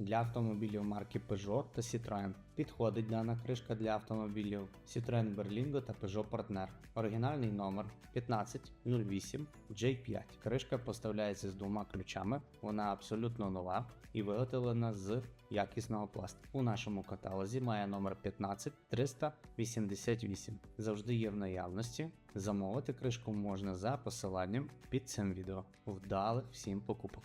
для автомобілів марки Peugeot та Citroën. Підходить дана кришка для автомобілів Citroën Berlingo та Peugeot Partner. Оригінальний номер 1508 J5. Кришка поставляється з двома ключами, вона абсолютно нова і виготовлена з якісного пластику. У нашому каталозі має номер 15388. Завжди є в наявності. Замовити кришку можна за посиланням під цим відео. Вдалих всім покупок!